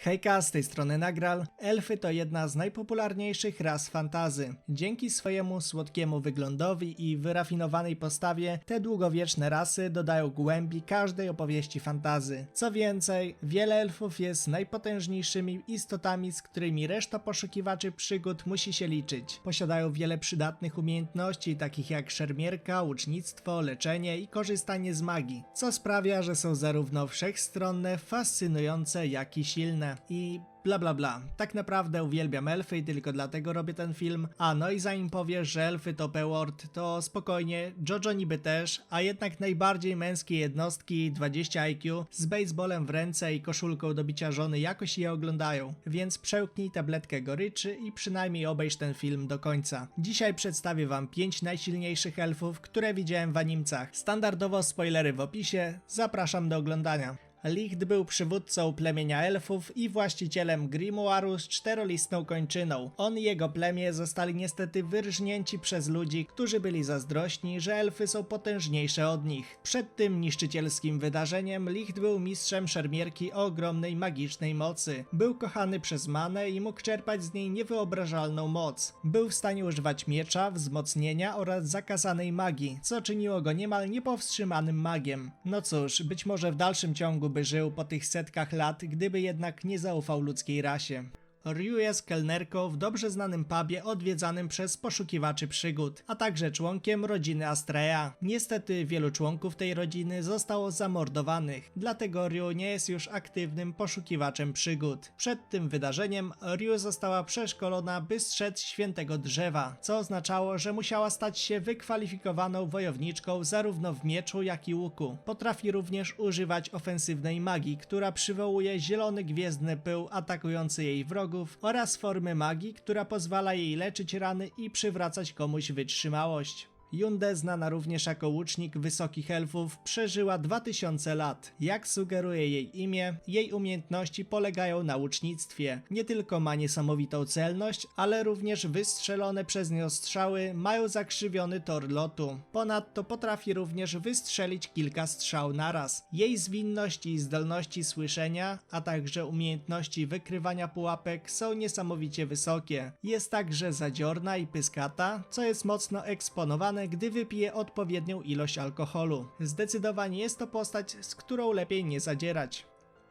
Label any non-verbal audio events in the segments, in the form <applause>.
Hejka, z tej strony Nagral. Elfy to jedna z najpopularniejszych ras fantazy. Dzięki swojemu słodkiemu wyglądowi i wyrafinowanej postawie, te długowieczne rasy dodają głębi każdej opowieści fantazy. Co więcej, wiele elfów jest najpotężniejszymi istotami, z którymi reszta poszukiwaczy przygód musi się liczyć. Posiadają wiele przydatnych umiejętności, takich jak szermierka, łucznictwo, leczenie i korzystanie z magii, co sprawia, że są zarówno wszechstronne, fascynujące, jak i silne. I bla bla bla. Tak naprawdę uwielbiam elfy i tylko dlatego robię ten film. A no i zanim powiesz, że elfy to P-word, to spokojnie, Jojo niby też, a jednak najbardziej męskie jednostki 20 IQ z baseballem w ręce i koszulką do bicia żony jakoś je oglądają. Więc przełknij tabletkę goryczy i przynajmniej obejrz ten film do końca. Dzisiaj przedstawię wam 5 najsilniejszych elfów, które widziałem w animcach. Standardowo spoilery w opisie, zapraszam do oglądania. Licht był przywódcą plemienia elfów i właścicielem grimoiru z czterolistną kończyną. On i jego plemię zostali niestety wyrżnięci przez ludzi, którzy byli zazdrośni, że elfy są potężniejsze od nich. Przed tym niszczycielskim wydarzeniem Licht był mistrzem szermierki o ogromnej magicznej mocy. Był kochany przez Manę i mógł czerpać z niej niewyobrażalną moc. Był w stanie używać miecza, wzmocnienia oraz zakazanej magii, co czyniło go niemal niepowstrzymanym magiem. No cóż, być może w dalszym ciągu żył po tych setkach lat, gdyby jednak nie zaufał ludzkiej rasie. Ryu jest kelnerką w dobrze znanym pubie odwiedzanym przez poszukiwaczy przygód, a także członkiem rodziny Astrea. Niestety wielu członków tej rodziny zostało zamordowanych, dlatego Ryu nie jest już aktywnym poszukiwaczem przygód. Przed tym wydarzeniem Ryu została przeszkolona by strzec świętego drzewa, co oznaczało, że musiała stać się wykwalifikowaną wojowniczką zarówno w mieczu jak i łuku. Potrafi również używać ofensywnej magii, która przywołuje zielony gwiezdny pył atakujący jej wrogów oraz formy magii, która pozwala jej leczyć rany i przywracać komuś wytrzymałość. Yunde, znana również jako łucznik wysokich elfów, przeżyła 2000 lat. Jak sugeruje jej imię, jej umiejętności polegają na łucznictwie. Nie tylko ma niesamowitą celność, ale również wystrzelone przez nią strzały mają zakrzywiony tor lotu. Ponadto potrafi również wystrzelić kilka strzał naraz. Jej zwinność i zdolności słyszenia, a także umiejętności wykrywania pułapek są niesamowicie wysokie. Jest także zadziorna i pyskata, co jest mocno eksponowane gdy wypije odpowiednią ilość alkoholu. Zdecydowanie jest to postać, z którą lepiej nie zadzierać.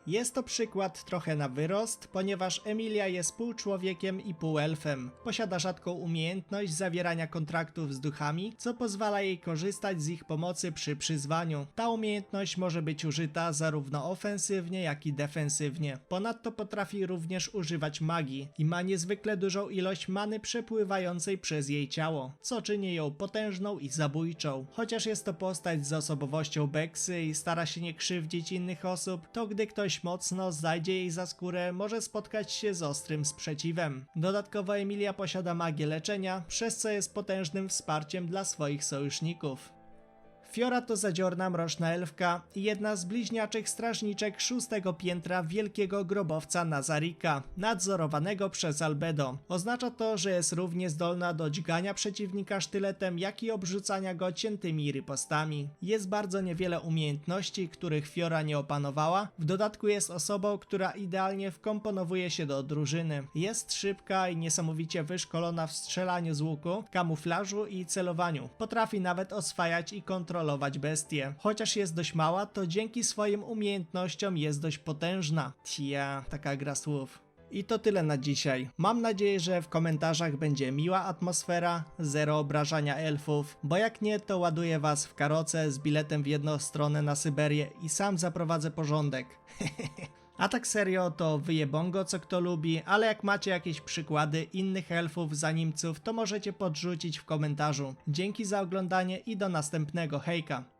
Jest to przykład trochę na wyrost, ponieważ Emilia jest pół człowiekiem i pół elfem. Posiada rzadką umiejętność zawierania kontraktów z duchami, co pozwala jej korzystać z ich pomocy przy przyzwaniu. Ta umiejętność może być użyta zarówno ofensywnie, jak i defensywnie. Ponadto potrafi również używać magii i ma niezwykle dużą ilość many przepływającej przez jej ciało, co czyni ją potężną i zabójczą. Chociaż jest to postać z osobowością Beksy i stara się nie krzywdzić innych osób, to gdy ktoś mocno zajdzie jej za skórę, może spotkać się z ostrym sprzeciwem. Dodatkowo Emilia posiada magię leczenia, przez co jest potężnym wsparciem dla swoich sojuszników. Fiora to zadziorna mroczna elfka i jedna z bliźniaczych strażniczek szóstego piętra wielkiego grobowca Nazarika, nadzorowanego przez Albedo. Oznacza to, że jest równie zdolna do dźgania przeciwnika sztyletem, jak i obrzucania go ciętymi ripostami. Jest bardzo niewiele umiejętności, których Fiora nie opanowała, w dodatku jest osobą, która idealnie wkomponowuje się do drużyny. Jest szybka i niesamowicie wyszkolona w strzelaniu z łuku, kamuflażu i celowaniu. Potrafi nawet oswajać i kontrolować bestie. Chociaż jest dość mała, to dzięki swoim umiejętnościom jest dość potężna. Tia, taka gra słów. I to tyle na dzisiaj. Mam nadzieję, że w komentarzach będzie miła atmosfera, zero obrażania elfów, bo jak nie, to ładuję was w karocę z biletem w jedną stronę na Syberię i sam zaprowadzę porządek. <laughs> A tak serio to wyjebongo co kto lubi, ale jak macie jakieś przykłady innych elfów za Niemców, to możecie podrzucić w komentarzu. Dzięki za oglądanie i do następnego, hejka!